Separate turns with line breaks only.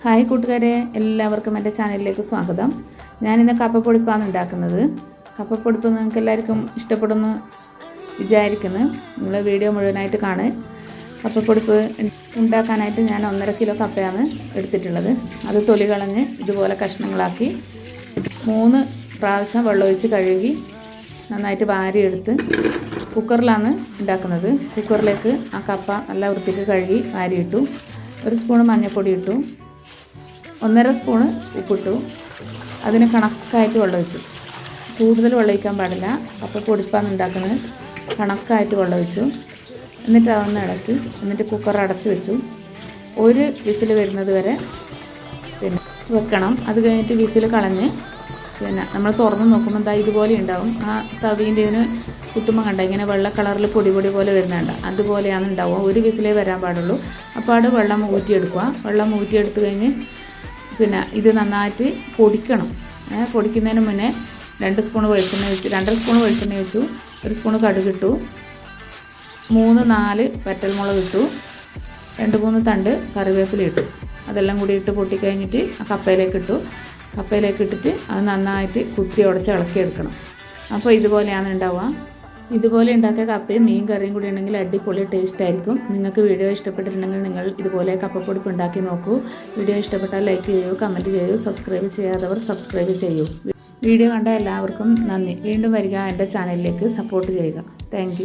Hi കൂട്ടുകാരെ എല്ലാവർക്കും എന്റെ ചാനലിലേക്ക് സ്വാഗതം. ഞാനിന്ന് കപ്പപ്പൊടിപ്പാണ് ഉണ്ടാക്കുന്നത്. കപ്പപ്പൊടിപ്പ് നിങ്ങൾക്ക് എല്ലാവർക്കും ഇഷ്ടപ്പെടുന്നു വിചാരിക്കുന്നു. നിങ്ങൾ വീഡിയോ മുഴുവനായിട്ട് കാണുക. കപ്പപ്പൊടിപ്പ് ഉണ്ടാക്കാനായിട്ട് ഞാൻ ഒന്നര കിലോ കപ്പയാണ് എടുത്തിട്ടുള്ളത്. അത് തൊലി കളഞ്ഞ് ഇതുപോലെ കഷ്ണങ്ങളാക്കി മൂന്ന് പ്രാവശ്യം വെള്ളമൊഴിച്ച് കഴുകി നന്നായിട്ട് വാരിയെടുത്ത് കുക്കറിലാണ് ഉണ്ടാക്കുന്നത്. കുക്കറിലേക്ക് ആ കപ്പ നല്ല വൃത്തിക്ക് കഴുകി വാരിയിട്ടു ഒരു സ്പൂൺ മഞ്ഞൾപ്പൊടി ഇട്ടു ഒന്നര സ്പൂണ് ഉപ്പിട്ടു. അതിന് കണക്കായിട്ട് വെള്ളം ഒഴിച്ചു. കൂടുതൽ വെള്ളം ഒഴിക്കാൻ പാടില്ല. അപ്പോൾ പൊടിപ്പാന്ന് ഉണ്ടാക്കുന്നത്. കണക്കായിട്ട് വെള്ളം ഒഴിച്ചു. എന്നിട്ട് അതൊന്ന് ഇളക്കി. എന്നിട്ട് കുക്കർ അടച്ച് വെച്ചു. ഒരു വിസിൽ വരുന്നത് വരെ പിന്നെ വെക്കണം. അത് കഴിഞ്ഞിട്ട് വിസിൽ കളഞ്ഞ് പിന്നെ നമ്മൾ തുറന്ന് നോക്കുമ്പോൾ എന്താ ഇതുപോലെ ഉണ്ടാവും. ആ തവീന്റെ ഇതിന് കുത്തുമ്പോൾ കണ്ട? ഇങ്ങനെ വെള്ള കളറിൽ പൊടി പൊടി പോലെ വരുന്നുണ്ട്. അതുപോലെയാണ് ഉണ്ടാവുക. ഒരു വിസിലേ വരാൻ പാടുള്ളൂ. അപ്പോൾ അവിടെ വെള്ളം ഊറ്റിയെടുക്കുക. വെള്ളം ഊറ്റിയെടുത്ത് കഴിഞ്ഞ് പിന്നെ ഇത് നന്നായിട്ട് പൊടിക്കണം. പൊടിക്കുന്നതിന് മുന്നേ രണ്ട് സ്പൂൺ വെളിച്ചെണ്ണ വെച്ചു രണ്ടര സ്പൂൺ വെളിച്ചെണ്ണ വെച്ചു ഒരു സ്പൂൺ കടുകിട്ടു മൂന്ന് നാല് വറ്റൽമുളക് ഇട്ടു രണ്ട് മൂന്ന് തണ്ട് കറിവേപ്പില ഇട്ടു. അതെല്ലാം കൂടി ഇട്ട് പൊട്ടിക്കഴിഞ്ഞിട്ട് ആ കപ്പയിലേക്ക് ഇട്ടു. കപ്പയിലേക്ക് ഇട്ടിട്ട് അത് നന്നായിട്ട് കുത്തി ഉടച്ച് ഇളക്കിയെടുക്കണം. അപ്പോൾ ഇതുപോലെയാണ് ഉണ്ടാവുക. ഇതുപോലെ ഉണ്ടാക്കിയ കപ്പയും മീൻ കറിയും കൂടി ഉണ്ടെങ്കിൽ അടിപൊളി ടേസ്റ്റ് ആയിരിക്കും. നിങ്ങൾക്ക് വീഡിയോ ഇഷ്ടപ്പെട്ടിട്ടുണ്ടെങ്കിൽ നിങ്ങൾ ഇതുപോലെ കപ്പപ്പൊടിപ്പ് ഉണ്ടാക്കി നോക്കൂ. വീഡിയോ ഇഷ്ടപ്പെട്ടാൽ ലൈക്ക് ചെയ്യൂ കമന്റ് ചെയ്യൂ സബ്സ്ക്രൈബ് ചെയ്യാത്തവർ സബ്സ്ക്രൈബ് ചെയ്യൂ. വീഡിയോ കണ്ട എല്ലാവർക്കും നന്ദി. വീണ്ടും വരിക എന്റെ ചാനലിലേക്ക് സപ്പോർട്ട് ചെയ്യുക. താങ്ക്